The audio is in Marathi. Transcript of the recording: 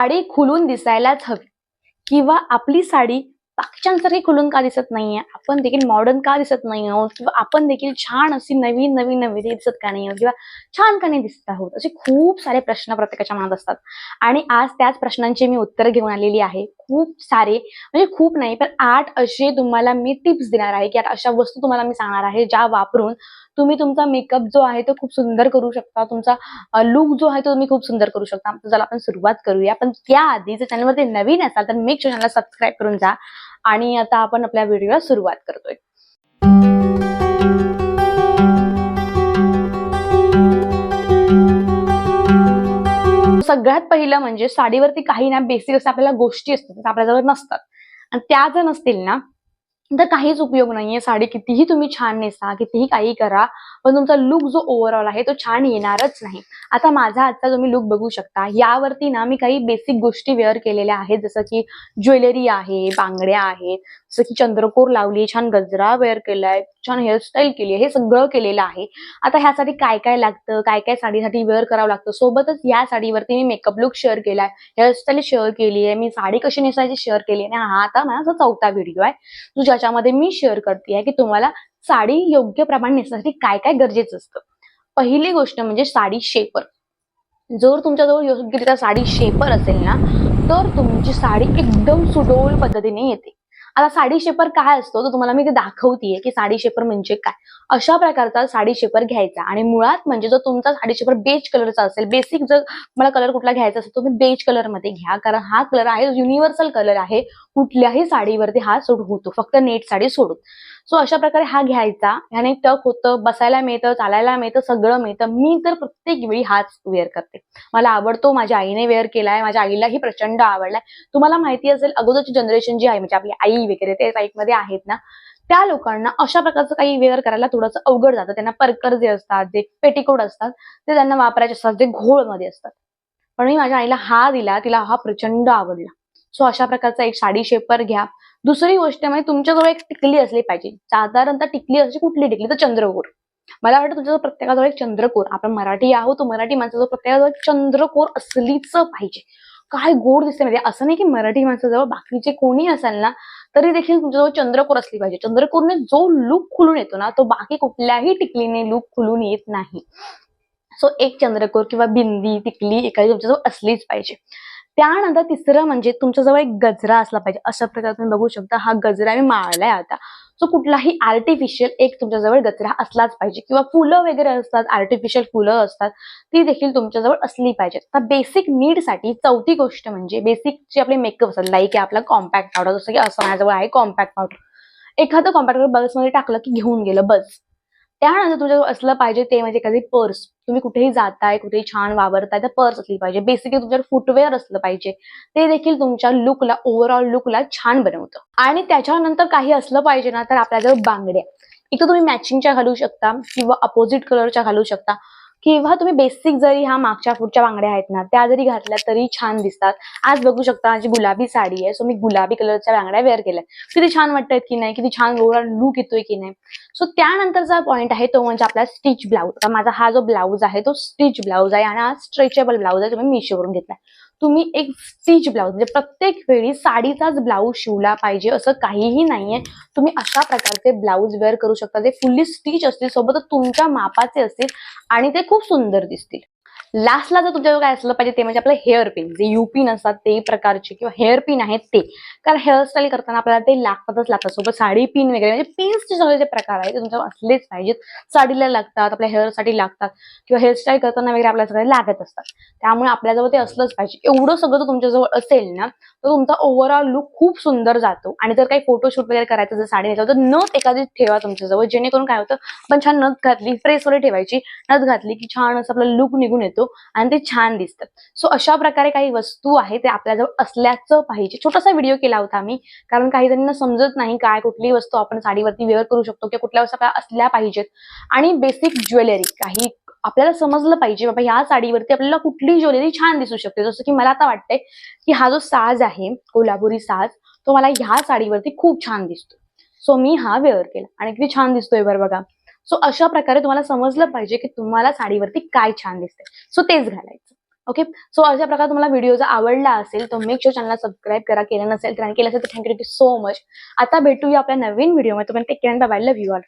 साडी खुलून दिसायलाच हवी. किंवा आपली साडी बाकीच्यांसारखी खुलून का दिसत नाहीये? आपण देखील मॉडर्न का दिसत नाही आहोत? किंवा आपण देखील छान अशी नवीन नवीन नवीन दिसत का नाही आहोत? किंवा छान का नाही दिसत आहोत? असे खूप सारे प्रश्न प्रत्येकाच्या मनात असतात. आणि आज त्याच प्रश्नांची मी उत्तर घेऊन आलेली आहे. खूप सारे म्हणजे खूप नाही पण आठ असे तुम्हाला मी टिप्स देणार आहे की आता अशा वस्तू तुम्हाला मी सांगणार आहे ज्या वापरून तुम्ही तुमचा मेकअप जो आहे तो खूप सुंदर करू शकता तुमचा लुक जो आहे तो तुम्ही खूप सुंदर करू शकता. चला आपण सुरुवात करूया. पण त्याआधी जर चॅनलवरती नवीन असाल तर मेक चॅनलला सबस्क्राईब करून जा. आणि आता आपण आपल्या व्हिडिओला सुरुवात करतोय. सगळ्यात पहिलं म्हणजे साडीवरती काही ना बेसिक असं आपल्याला गोष्टी असतात आपल्याजवळ नसतात. आणि त्या जर नसतील ना तर काहीच उपयोग नाहीये. साडी कितीही तुम्ही छान नेसा कितीही काही करा पण तुमचा लुक जो ओव्हरऑल आहे तो छान येणारच नाही. आता माझा आजचा तुम्ही लुक बघू शकता. यावरती ना मी काही बेसिक गोष्टी वेअर केलेल्या आहेत. जसं की ज्वेलरी आहे बांगड्या आहेत जसं की चंद्रकोर लावली छान गजरा वेअर केलाय छान हेअरस्टाईल केली आहे हे सगळं केलेलं आहे. आता ह्यासाठी काय काय लागतं? काय काय साडीसाठी वेअर करावं लागतं? सोबतच या साडीवरती मी मेकअप लुक शेअर केलाय. हेअरस्टाईल शेअर केली आहे मी साडी कशी नेसायची शेअर केली आहे आणि हा आता माझा चौथा व्हिडिओ आहे. तुझ्या ज्याच्यामध्ये मी शेअर करते आहे की तुम्हाला साडी योग्य प्रमाण नेसण्यासाठी काय काय गरजेचं असतं. पहिली गोष्ट म्हणजे साडी शेपर जर तुमच्याजवळ योग्यरित्या साडी शेपर असेल ना तर तुमची साडी एकदम सुडोल पद्धतीने येते. आता साडी शेपर काय असतो? तर तुम्हाला मी ते दाखवतीये की साडी शेपर म्हणजे काय. अशा प्रकारचा साडी शेपर घ्यायचा. आणि मुळात म्हणजे जर तुमचा साडी शेपर बेज कलरचा असेल बेसिक जर मला कलर कुठला घ्यायचा असेल तुम्ही बेज कलरमध्ये घ्या. कारण हा कलर आहे युनिव्हर्सल कलर आहे. कुठल्याही साडीवरती हा सूट होतो. फक्त नेट साडी सोडून. सो अशा प्रकारे हा घ्यायचा. ह्याने टक होतं बसायला मिळतं चालायला मिळतं सगळं मिळतं. मी तर प्रत्येक वेळी हाच वेअर करते. मला आवडतो माझ्या आईने वेअर केलाय माझ्या आईलाही प्रचंड आवडलाय. तुम्हाला माहिती असेल अगोदरची जनरेशन जी आहे म्हणजे आपली आई वगैरे ते टाईपमध्ये आहेत ना. त्या लोकांना अशा प्रकारचं काही वेअर करायला थोडंसं अवघड जातं. त्यांना परकर जे असतात जे पेटीकोट असतात ते त्यांना वापरायचे असतात जे घोळमध्ये असतात. पण मी माझ्या आईला हा दिला तिला हा प्रचंड आवडला. सो अशा प्रकारचा एक साडी शेपर घ्या. दुसरी गोष्ट म्हणजे तुमच्याजवळ एक टिकली असली पाहिजे. साधारणतः टिकली असली कुठली टिकली? तर चंद्रकोर. मला वाटतं तुमच्याजवळ प्रत्येकाजवळ एक चंद्रकोर. आपण मराठी आहोत तो मराठी माणसाजवळ प्रत्येकाजवळ चंद्रकोर असलीच पाहिजे. काय गोड दिसते म्हणजे असं नाही की मराठी माणसाजवळ बाकीचे कोणी असेल ना तरी देखील तुमच्याजवळ चंद्रकोर असली पाहिजे. चंद्रकोरने जो लुक खुलून येतो ना तो बाकी कुठल्याही टिकलीने लुक खुलून येत नाही. सो एक चंद्रकोर किंवा बिंदी टिकली एखादी तुमच्याजवळ असलीच पाहिजे. त्यानंतर तिसरं म्हणजे तुमच्याजवळ एक गजरा असला पाहिजे. अशा प्रकारे तुम्ही बघू शकता हा गजरा मी माळलाय आता. सो कुठलाही आर्टिफिशियल एक तुमच्याजवळ गजरा असलाच पाहिजे किंवा फुलं वगैरे असतात आर्टिफिशियल फुलं असतात ती देखील तुमच्याजवळ असली पाहिजेत. आता बेसिक नीडसाठी चौथी गोष्ट म्हणजे बेसिक जे आपले मेकअप असतात लाईक आहे आपला कॉम्पॅक्ट पावडर जसं की असं माझ्याजवळ आहे कॉम्पॅक्ट पावडर एखादं कॉम्पॅक्ट बसमध्ये टाकलं की घेऊन गेलं बस. त्यानंतर तुमच्याजवळ असलं पाहिजे ते म्हणजे एखादी पर्स. तुम्ही कुठेही जाताय कुठेही छान वावरताय तर पर्स असली पाहिजे. बेसिकली तुमच्यावर फुटवेअर असलं पाहिजे. ते देखील तुमच्या लुकला ओव्हरऑल लुकला छान बनवतं. आणि त्याच्यानंतर काही असलं पाहिजे ना तर आपल्याजवळ बांगड्या. एक तर तुम्ही मॅचिंगच्या घालू शकता किंवा अपोजिट कलरच्या घालू शकता. किंवा तुम्ही बेसिक जरी ह्या मागच्या पुढच्या बांगड्या आहेत ना त्या जरी घातल्या तरी छान दिसतात. आज बघू शकता माझी गुलाबी साडी आहे सो मी गुलाबी कलरच्या बांगड्या वेअर केल्या. किती छान वाटतात की नाही किती छान ओव्हरऑल लुक येतोय की नाही. सो त्यानंतरचा पॉईंट आहे तो म्हणजे आपला स्टिच ब्लाऊज माझा हा जो ब्लाऊज आहे तो स्टिच ब्लाऊज आहे आणि हा स्ट्रेचेबल ब्लाऊज आहे तुम्ही मिशोवरून घेतलाय. तुम्ही एक स्टिच ब्लाऊज म्हणजे प्रत्येक वेळी साडीचाच ब्लाऊज शिवला पाहिजे असं काहीही नाहीये. तुम्ही अशा प्रकारचे ब्लाऊज वेअर करू शकता जे फुल्ली स्टिच असतील सोबतच तुमच्या मापाचे असतील आणि ते खूप सुंदर दिसतील. लास्टला जर तुमच्याजवळ काय असलं पाहिजे ते म्हणजे आपलं हेअर पिन जे युपिन असतात ते प्रकारचे किंवा हेअर पिन आहेत ते. कारण हेअरस्टाईल करताना आपल्याला ते लागतातच लागतात. सोबत साडी पिन वगैरे म्हणजे पिन्सचे सगळे जे प्रकार आहेत ते तुमच्यावर असलेच पाहिजेत. साडीला लागतात आपल्या हेअरसाठी लागतात. किंवा हेअरस्टाईल करताना वगैरे आपल्याला सगळे लागत असतात. त्यामुळे आपल्याजवळ ते असलंच पाहिजे. एवढं सगळं जर तुमच्याजवळ असेल ना तर तुमचा ओव्हरऑल लुक खूप सुंदर जातो. आणि जर काही फोटोशूट वगैरे करायचं जर साडी नेसावं तर नथ एखादी ठेवा तुमच्याजवळ. जेणेकरून काय होतं पण छान नथ घातली प्रेसवर ठेवायची. नथ घातली की छान असं आपला लुक निघून येतो. आणि ते छान दिसतात. सो अशा प्रकारे काही वस्तू आहे ते आपल्याजवळ असल्याचं पाहिजे. छोटासा व्हिडिओ केला होता आम्ही कारण काही जणांना समजत नाही काय कुठली वस्तू आपण साडीवरती वेअर करू शकतो किंवा कुठल्या वस्तू आपल्याला असल्या पाहिजेत. आणि बेसिक ज्वेलरी काही आपल्याला समजलं पाहिजे बाबा ह्या साडीवरती आपल्याला कुठली ज्वेलरी छान दिसू शकते. जसं की मला आता वाटतंय की हा जो साज आहे कोल्हापुरी साज तो मला ह्या साडीवरती खूप छान दिसतो. सो मी हा वेअर केला आणि किती छान दिसतोय बरं बघा. सो अशा प्रकारे तुम्हाला समजलं पाहिजे की तुम्हाला साडीवरती काय छान दिसते सो तेच घालायचं. ओके सो अशा प्रकारे तुम्हाला व्हिडिओ जर आवडला असेल तर मेक शुअर चॅनलला सबस्क्राईब करा. केलं नसेल तर केलं असेल तर थँक्यू थँक्यू सो मच आता भेटूया आपल्या नवीन व्हिडिओमध्ये तुम्ही take care bye love you all